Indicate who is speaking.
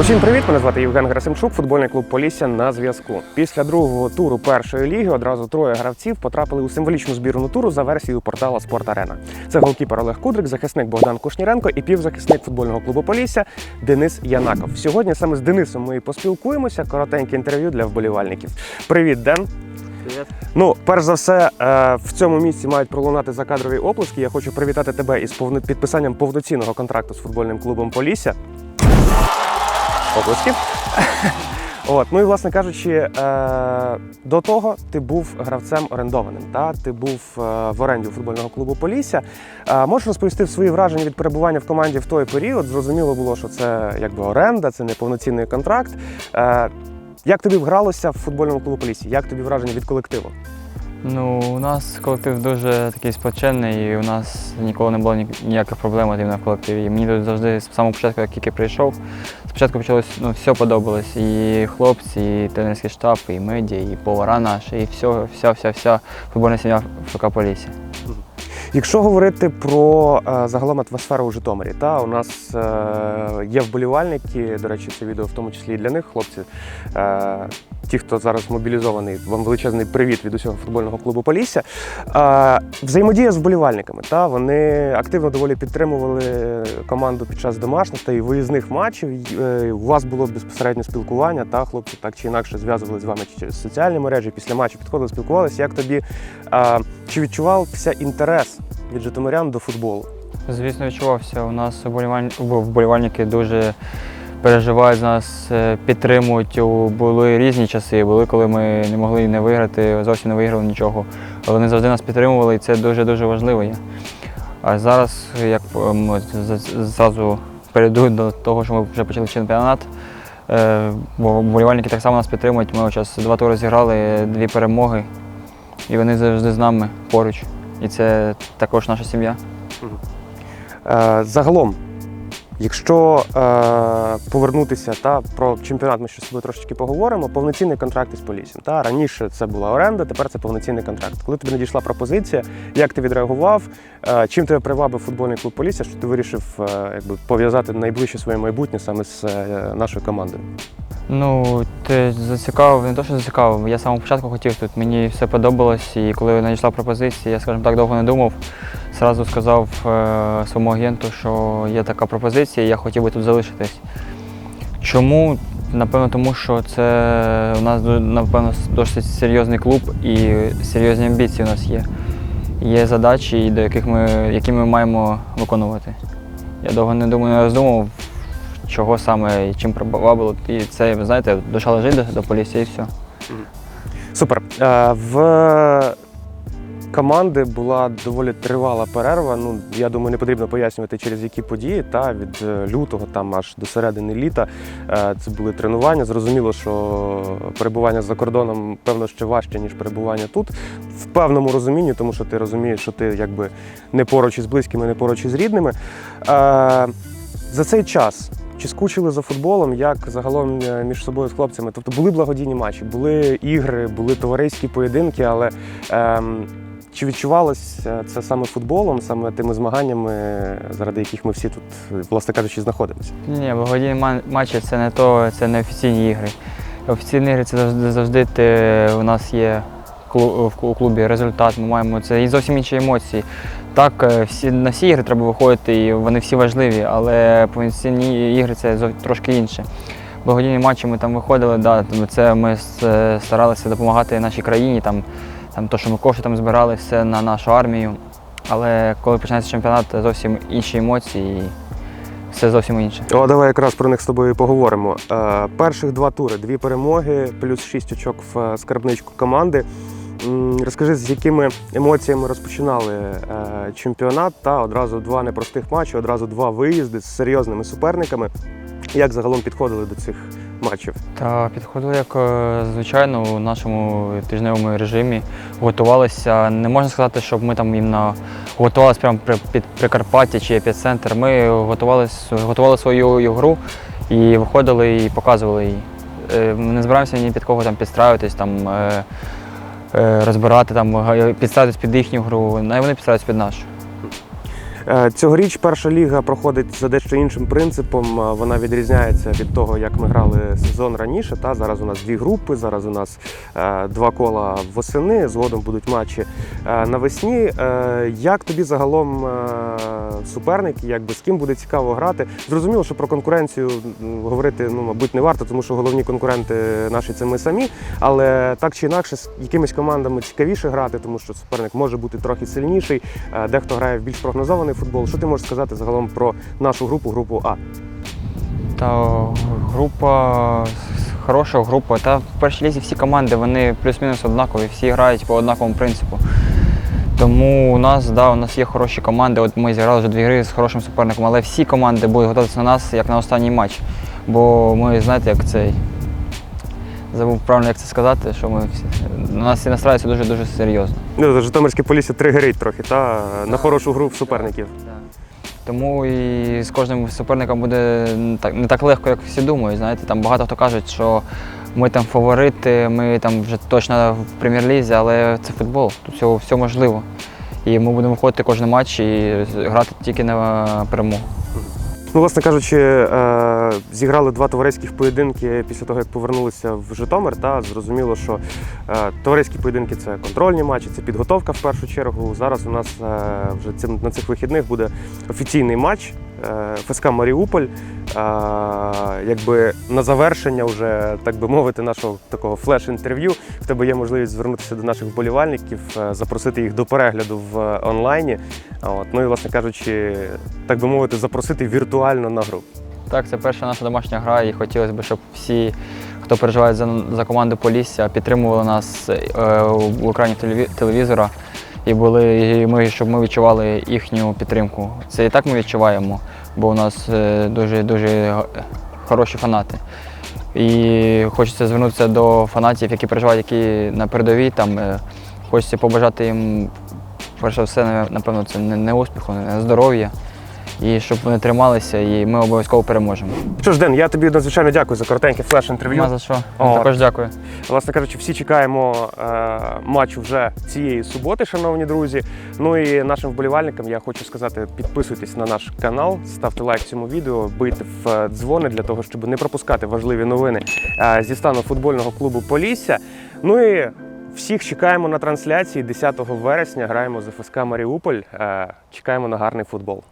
Speaker 1: Усім привіт! Мене звати Євген Герасимчук, футбольний клуб Полісся на зв'язку. Після другого туру першої ліги одразу троє гравців потрапили у символічну збірну туру за версією портала Спорт Арена. Це голкіпер Олег Кудрик, захисник Богдан Кушніренко і півзахисник футбольного клубу Полісся Денис Янаков. Сьогодні саме з Денисом ми і поспілкуємося. Коротеньке інтерв'ю для вболівальників. Привіт, Ден.
Speaker 2: Привіт.
Speaker 1: Ну, перш за все, е, в цьому місці мають пролунати закадрові оплески. Я хочу привітати тебе із підписанням повноцінного контракту з футбольним клубом Полісся. Оплески. От, ну і власне кажучи, е, до того ти був гравцем орендованим. Та? Ти був е, в оренді у футбольного клубу Полісся. Е, можеш розповісти свої враження від перебування в команді в той період? Зрозуміло було, що це якби оренда, це не повноцінний контракт. Як тобі вгралося в футбольному клубу Полісся? Як тобі враження від колективу?
Speaker 2: Ну, у нас колектив дуже такий сплочений, і у нас ніколи не було ніяких проблем в колективі. І мені тут завжди з самого початку, як тільки прийшов, спочатку почалось ну, все подобалось. І хлопці, і тренерський штаб, і медіа, і повара наші, і все, вся, вся, вся футбольна сім'я ФК Полісся.
Speaker 1: Якщо говорити про е, загалом атмосферу у Житомирі, та у нас е, є вболівальники. До речі, це відео в тому числі і для них, хлопці. Ті, хто зараз мобілізований, вам величезний привіт від усього футбольного клубу Полісся. Взаємодія з вболівальниками. Та вони активно доволі підтримували команду під час домашніх та і виїзних матчів. Е, У вас було безпосередньо спілкування, та хлопці так чи інакше зв'язували з вами через соціальні мережі. Після матчу підходили, спілкувалися. Як тобі чи відчувався інтерес від житомирян до футболу?
Speaker 2: Звісно, відчувався. У нас вболіваль- вболівальники дуже переживають за нас, е, підтримують. Були різні часи, були, коли ми не могли не виграти, зовсім не виграли нічого. Але вони завжди нас підтримували, і це дуже-дуже важливо є. А зараз, як з- з- зразу перейду до того, що ми вже почали чемпіонат, е, бо вболівальники так само нас підтримують. Ми зараз два тури зіграли, дві перемоги, і вони завжди з нами поруч. І це також наша сім'я.
Speaker 1: Е, загалом, якщо е, повернутися та про чемпіонат, ми ще з трошечки поговоримо. Повноцінний контракт із Поліссям. Та раніше це була оренда, тепер це повноцінний контракт. Коли тобі надійшла пропозиція, як ти відреагував? Е, чим тебе привабив футбольний клуб Полісся, що ти вирішив е, якби пов'язати найближче своє майбутнє саме з е, нашою командою?
Speaker 2: Ну, ти зацікавив, не то, що зацікавив. Я з самого початку хотів тут. Мені все подобалось, і коли надійшла пропозиція, я, скажімо так, довго не думав. Зразу сказав е, своєму агенту, що є така пропозиція, і я хотів би тут залишитись. Чому? Напевно, тому що це у нас напевно досить серйозний клуб і серйозні амбіції у нас є. Є задачі, до яких ми, які ми маємо виконувати. Я довго не думаю, не роздумував, чого саме і чим привабило. І це, ви знаєте, душа лежить до, до полісся і все.
Speaker 1: Супер. Е, В команди була доволі тривала перерва. Ну, я думаю, не потрібно пояснювати, через які події. Та від е, лютого там аж до середини літа е, це були тренування. Зрозуміло, що перебування за кордоном, певно, ще важче, ніж перебування тут. В певному розумінні, тому що ти розумієш, що ти якби не поруч із близькими, не поруч із рідними. Е, За цей час чи скучили за футболом, як загалом між собою з хлопцями? Тобто були благодійні матчі, були ігри, були товариські поєдинки, але ем, чи відчувалось е, це саме футболом, саме тими змаганнями, заради яких ми всі тут, е, власне кажучи, знаходимося?
Speaker 2: Ні, благодійні матчі це не то, це не офіційні ігри. Офіційні ігри це завжди завжди ти, у нас є клу- у клубі результат, ми маємо це і зовсім інші емоції. Так, е, всі, на всі ігри треба виходити, і вони всі важливі, але повноцінні ігри це трошки інше. Благодійні матчі ми там виходили, да, це ми е, старалися допомагати нашій країні, там, там то, що ми кошти там збирали, все на нашу армію. Але коли починається чемпіонат, зовсім інші емоції і все зовсім інше.
Speaker 1: О, давай якраз про них з тобою і поговоримо. Е, перших два тури, дві перемоги, плюс шість очок в е, скарбничку команди. Розкажи, з якими емоціями розпочинали е, чемпіонат та одразу два непростих матчі, одразу два виїзди з серйозними суперниками. Як загалом підходили до цих матчів?
Speaker 2: Та підходили як е, звичайно у нашому тижневому режимі. Готувалися. Не можна сказати, щоб ми там іменно готувалися прямо під Прикарпаття чи епіцентр. Ми готувалися, готували свою ігру і виходили і показували її. Е, Ми не збираємося ні під кого там підстраюватись, там, е, розбирати, там, підставитись під їхню гру. Най вони підставляються під нашу.
Speaker 1: Е, Цьогоріч перша ліга проходить за дещо іншим принципом. Е, Вона відрізняється від того, як ми грали сезон раніше. Та зараз у нас дві групи, зараз у нас е, два кола восени. Згодом будуть матчі навесні. Як тобі загалом суперник, якби з ким буде цікаво грати? Зрозуміло, що про конкуренцію говорити ну, мабуть, не варто, тому що головні конкуренти наші це ми самі. Але так чи інакше, з якимись командами цікавіше грати, тому що суперник може бути трохи сильніший. Дехто грає в більш прогнозований футбол. Що ти можеш сказати загалом про нашу групу, групу А?
Speaker 2: Та група хороша група. Та в першій лізі всі команди вони плюс-мінус однакові, всі грають по однаковому принципу. Тому у нас, да, у нас є хороші команди. От ми зіграли вже дві гри з хорошим суперником, але всі команди будуть готуватися на нас як на останній матч. Бо ми, знаєте, як цей. Забув правильно, як це сказати, що ми всі на нас всі настраюються дуже-дуже серйозно.
Speaker 1: Ну, Житомирське полісся тригерить трохи, та на хорошу гру суперників.
Speaker 2: Тому і з кожним суперником буде не так, не так легко, як всі думають. Знаєте, там багато хто кажуть, що ми там фаворити, ми там вже точно в прем'єр-лізі, але це футбол, тут все, все можливо. І ми будемо виходити кожен матч і грати тільки на перемогу.
Speaker 1: Ну, власне кажучи, е, зіграли два товариських поєдинки після того, як повернулися в Житомир. Та зрозуміло, що е, товариські поєдинки це контрольні матчі, це підготовка в першу чергу. Зараз у нас е, вже цим, на цих вихідних буде офіційний матч ФСК Маріуполь. Е, якби на завершення, вже так би мовити, нашого такого флеш-інтерв'ю. В тебе є можливість звернутися до наших вболівальників, е, запросити їх до перегляду в онлайні. От. Ну і, власне кажучи, так би мовити, запросити віртуально на гру.
Speaker 2: Так, це перша наша домашня гра, і хотілося б, щоб всі, хто переживає за, за команду Полісся, підтримували нас е, в екрані телеві- телевізора і були, і ми, щоб ми відчували їхню підтримку. Це і так ми відчуваємо, бо у нас е, дуже дуже хороші фанати. І хочеться звернутися до фанатів, які переживають, які на передовій. Там, е, хочеться побажати їм, перш за все, напевно, це не успіху, не здоров'я. І щоб вони трималися, і ми обов'язково переможемо.
Speaker 1: Що ж, Ден, я тобі надзвичайно дякую за коротеньке флеш-інтерв'ю.
Speaker 2: Нема за що.
Speaker 1: О.
Speaker 2: Також дякую.
Speaker 1: Власне кажучи, всі чекаємо е, матчу вже цієї суботи, шановні друзі. Ну і нашим вболівальникам я хочу сказати: підписуйтесь на наш канал, ставте лайк цьому відео, бийте в е, дзвони для того, щоб не пропускати важливі новини е, зі стану футбольного клубу Полісся. Ну і всіх чекаємо на трансляції 10 вересня. Граємо з ФСК Маріуполь. Е, чекаємо на гарний футбол.